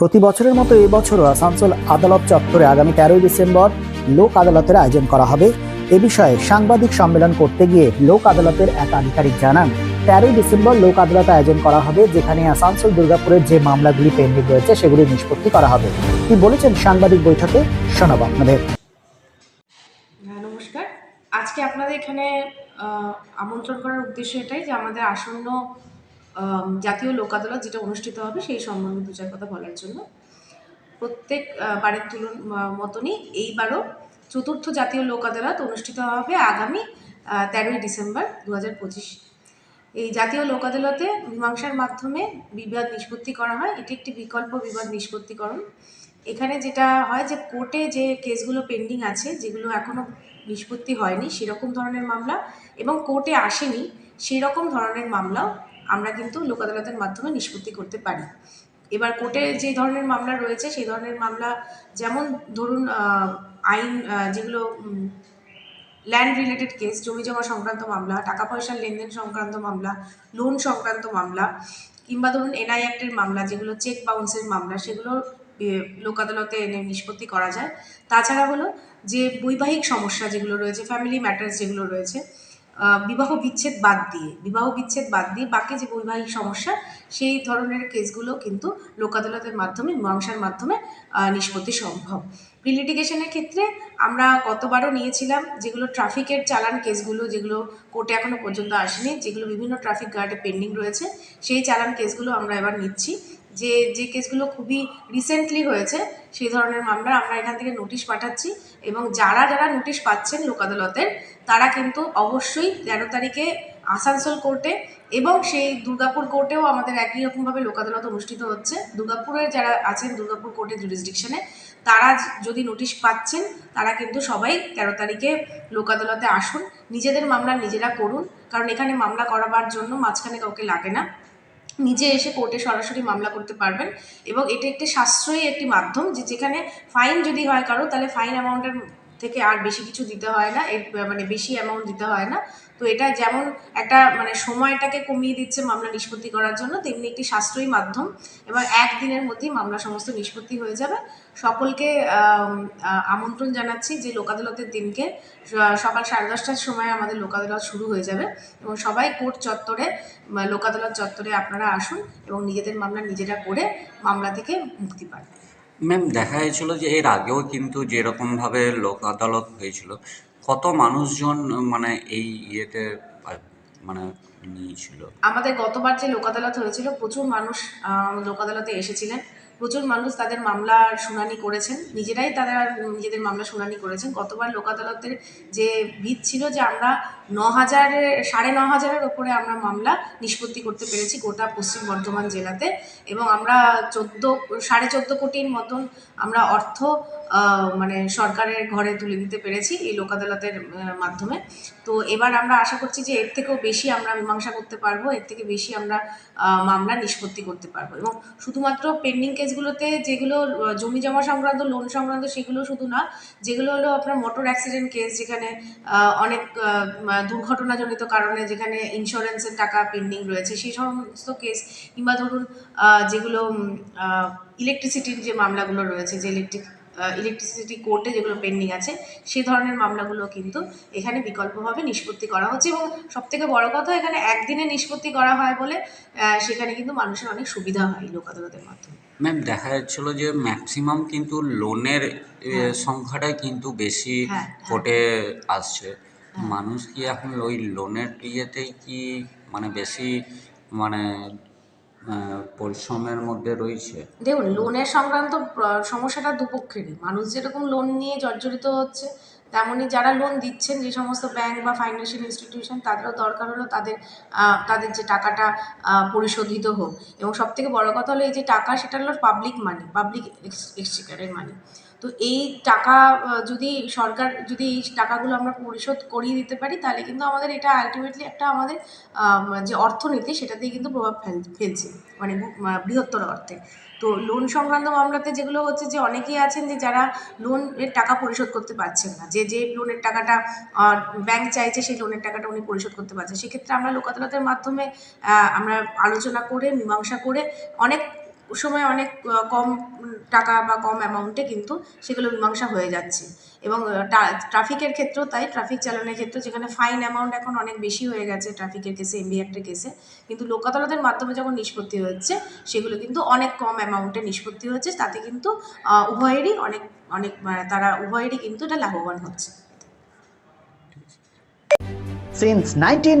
প্রতি বছরের মতো এবছরও আসানসোল আদালত চত্বরে আগামী তেরোই ডিসেম্বর লোক আদালতের আয়োজন করা হবে। এ বিষয়ে সাংবাদিক সম্মেলন করতে গিয়ে লোক আদালতের এক আধিকারিক জানান, তেরোই ডিসেম্বর লোক আদালত আয়োজন করা হবে, যেখানে আসানসোল, দুর্গাপুরের যে মামলাগুলি পেন্ডিং রয়েছে, সেগুলি নিষ্পত্তি করা হবে। কি বলেছেন সাংবাদিক বৈঠকে? শোনাব আপনাদের। হ্যাঁ নমস্কার। আজকে আপনাদের এখানে আমন্ত্রণ করার উদ্দেশ্য এটাই যে আমাদের আসন্ন জাতীয় লোক আদালত যেটা অনুষ্ঠিত হবে সেই সম্বন্ধে দু চার কথা বলার জন্য। প্রত্যেক বারের তুলন মতনই এইবারও চতুর্থ জাতীয় লোক আদালত অনুষ্ঠিত হবে আগামী তেরোই ডিসেম্বর দু হাজার পঁচিশ। এই জাতীয় লোক আদালতে মীমাংসার মাধ্যমে বিবাদ নিষ্পত্তি করা হয়। এটি একটি বিকল্প বিবাদ নিষ্পত্তিকরণ। এখানে যেটা হয় যে কোর্টে যে কেসগুলো পেন্ডিং আছে, যেগুলো এখনও নিষ্পত্তি হয়নি, সেরকম ধরনের মামলা এবং কোর্টে আসেনি সেই রকম ধরনের মামলাও আমরা কিন্তু লোক আদালতের মাধ্যমে নিষ্পত্তি করতে পারি। এবার কোর্টে যে ধরনের মামলা রয়েছে, সেই ধরনের মামলা যেমন ধরুন আইন যেগুলো ল্যান্ড রিলেটেড কেস জমি জমা সংক্রান্ত মামলা, টাকা পয়সার লেনদেন সংক্রান্ত মামলা লোন সংক্রান্ত মামলা, কিংবা ধরুন এনআই অ্যাক্টের মামলা, যেগুলো চেক বাউন্সের মামলা, সেগুলো লোক আদালতে এনে নিষ্পত্তি করা যায়। তাছাড়া হলো যে বৈবাহিক সমস্যা যেগুলো রয়েছে ফ্যামিলি ম্যাটার্স যেগুলো রয়েছে বিবাহ বিচ্ছেদ বাদ দিয়ে, বিবাহ বিচ্ছেদ বাদ দিয়ে বাকি যে বৈবাহিক সমস্যা, সেই ধরনের কেসগুলো কিন্তু লোক আদালতের মাধ্যমে, মীমাংসার মাধ্যমে নিষ্পত্তি সম্ভব। প্রিলিটিগেশনের ক্ষেত্রে আমরা গতবারও নিয়েছিলাম যেগুলো ট্রাফিকের চালান কেসগুলো, যেগুলো কোর্টে এখনও পর্যন্ত আসেনি, যেগুলো বিভিন্ন ট্রাফিক গার্ডে পেন্ডিং রয়েছে, সেই চালান কেসগুলো আমরা এবার নিচ্ছি। যে যে কেসগুলো খুবই রিসেন্টলি হয়েছে, সেই ধরনের মামলা আমরা এখান থেকে নোটিশ পাঠাচ্ছি এবং যারা যারা নোটিশ পাচ্ছেন লোক আদালতের তারা কিন্তু অবশ্যই তেরো তারিখে আসানসোল কোর্টে এবং সেই দুর্গাপুর কোর্টেও আমাদের একই রকমভাবে লোক আদালত অনুষ্ঠিত হচ্ছে। দুর্গাপুরের যারা আছেন দুর্গাপুর কোর্টের জুরিসডিকশনে তারা যদি নোটিশ পাচ্ছেন, তারা কিন্তু সবাই তেরো তারিখে লোক আদালতে আসুন। নিজেদের মামলা নিজেরা করুন, কারণ এখানে মামলা করাবার জন্য মাঝখানে কাউকে লাগে না। নিজে এসে কোর্টে সরাসরি মামলা করতে পারবেন এবং এটা একটি সাশ্রয়ী একটি মাধ্যম যে যেখানে ফাইন যদি হয় কারও, তাহলে ফাইন অ্যামাউন্টের থেকে আর বেশি কিছু দিতে হয় না, এর মানে বেশি অ্যামাউন্ট দিতে হয় না। তো এটা যেমন একটা মানে সময়টাকে কমিয়ে দিচ্ছে মামলা নিষ্পত্তি করার জন্য, তেমনি একটি সাশ্রয়ী মাধ্যম। এবং একদিনের মধ্যেই মামলা সমস্ত নিষ্পত্তি হয়ে যাবে। সকলকে আমন্ত্রণ জানাচ্ছি যে লোক আদালতের দিনকে সকাল সাড়ে দশটার সময় আমাদের লোক আদালত শুরু হয়ে যাবে। এবং সবাই কোর্ট চত্বরে লোক আদালত চত্বরে আপনারা আসুন এবং নিজেদের মামলা নিজেরা করে মামলা থেকে মুক্তি পান। ম্যাম দেখা গেছিল যে এর আগেও কিন্তু যেরকমভাবে লোক আদালত হয়েছিল কত মানুষজন মানে এই ইয়েতে মানে নিয়েছিল? আমাদের গতবার যে লোক আদালত হয়েছিল প্রচুর মানুষ আহ, লোক আদালতে এসেছিলেন। প্রচুর মানুষ তাদের মামলার শুনানি করেছেন। নিজেরাই তারা নিজেদের মামলা শুনানি করেছেন। গতবার লোক আদালতের যে ভিত ছিল যে আমরা ন হাজারের সাড়ে ন হাজারের ওপরে আমরা মামলা নিষ্পত্তি করতে পেরেছি গোটা পশ্চিম বর্ধমান জেলাতে এবং আমরা চোদ্দ, সাড়ে চোদ্দ কোটির মতন আমরা অর্থ মানে সরকারের ঘরে তুলে দিতে পেরেছি এই লোক আদালতের মাধ্যমে। তো এবার আমরা আশা করছি যে এর থেকেও বেশি আমরা মীমাংসা করতে পারব, এর থেকে বেশি আমরা মামলা নিষ্পত্তি করতে পারব এবং শুধুমাত্র পেন্ডিং কেসগুলোতে যেগুলো জমি জমা সংক্রান্ত লোন সংক্রান্ত সেগুলো শুধু না, যেগুলো হলো আপনার মোটর অ্যাক্সিডেন্ট কেস যেখানে অনেক দুর্ঘটনাজনিত কারণে যেখানে ইন্স্যুরেন্সের টাকা পেন্ডিং রয়েছে, সেই সমস্ত কেস কিংবা ধরুন যেগুলো ইলেকট্রিসিটির যে মামলাগুলো রয়েছে, যে ইলেকট্রিক ইলেকট্রিসিটি কোর্টে যেগুলো পেন্ডিং আছে সেই ধরনের মামলাগুলো কিন্তু এখানে বিকল্পভাবে নিষ্পত্তি করা হচ্ছে এবং সবথেকে বড় কথা এখানে একদিনে নিষ্পত্তি করা হয় বলে সেখানে কিন্তু মানুষের অনেক সুবিধা হয় লোক আদালতের মাধ্যমে ম্যাম দেখা যাচ্ছিল যে ম্যাক্সিমাম কিন্তু লোনের হ্যাঁ। সংখ্যাটাই কিন্তু বেশি হ্যাঁ, হ্যাঁ। কোর্টে আসছে হ্যাঁ। মানুষ কি এখন ওই লোনের ইয়েতেই কি মানে বেশি মানে পরিশ্রমের মধ্যে রয়েছে। দেখুন, লোনের সংক্রান্ত সমস্যাটা দুপক্ষেরই। মানুষ যেরকম লোন নিয়ে জর্জরিত হচ্ছে, তেমনই যারা লোন দিচ্ছেন, যে সমস্ত ব্যাংক বা ফাইন্যান্সিয়াল ইনস্টিটিউশন, তাদেরও দরকার হলো তাদের তাদের যে টাকাটা পরিশোধিত হোক। এবং সব থেকে বড় কথা হলো, এই যে টাকা, সেটা হলো পাবলিক মানি পাবলিক এক্সচেকারের মানি তো এই টাকা যদি সরকার, যদি এই টাকাগুলো আমরা পরিশোধ করিয়ে দিতে পারি, তাহলে কিন্তু আমাদের এটা আলটিমেটলি একটা আমাদের যে অর্থনীতি সেটাতেই কিন্তু প্রভাব ফেল, ফেলছে মানে বৃহত্তর অর্থে। তো লোন সংক্রান্ত মামলাতে যেগুলো হচ্ছে যে অনেকেই আছেন যে যারা লোনের টাকা পরিশোধ করতে পারছেন না। যে যে লোনের টাকাটা ব্যাংক চাইছে, সেই লোনের টাকাটা উনি পরিশোধ করতে পারছেন। সেক্ষেত্রে আমরা লোক আদালতের মাধ্যমে আমরা আলোচনা করে, মীমাংসা করে অনেক সময় অনেক কম টাকা বা কম অ্যামাউন্টে কিন্তু সেগুলো মীমাংসা হয়ে যাচ্ছে। এবং ট্রাফিকের ক্ষেত্রেও তাই ট্রাফিক চালানোর ক্ষেত্রে যেখানে ফাইন অ্যামাউন্ট এখন অনেক বেশি হয়ে গেছে ট্রাফিকের কেসে এমবি একটা কেসে কিন্তু লোক আদালতের মাধ্যমে যখন নিষ্পত্তি হচ্ছে, সেগুলো কিন্তু অনেক কম অ্যামাউন্টে নিষ্পত্তি হচ্ছে, তাতে কিন্তু উভয়েরই অনেক অনেক তারা উভয়েরই কিন্তু এটা লাভবান হচ্ছে। Since nineteen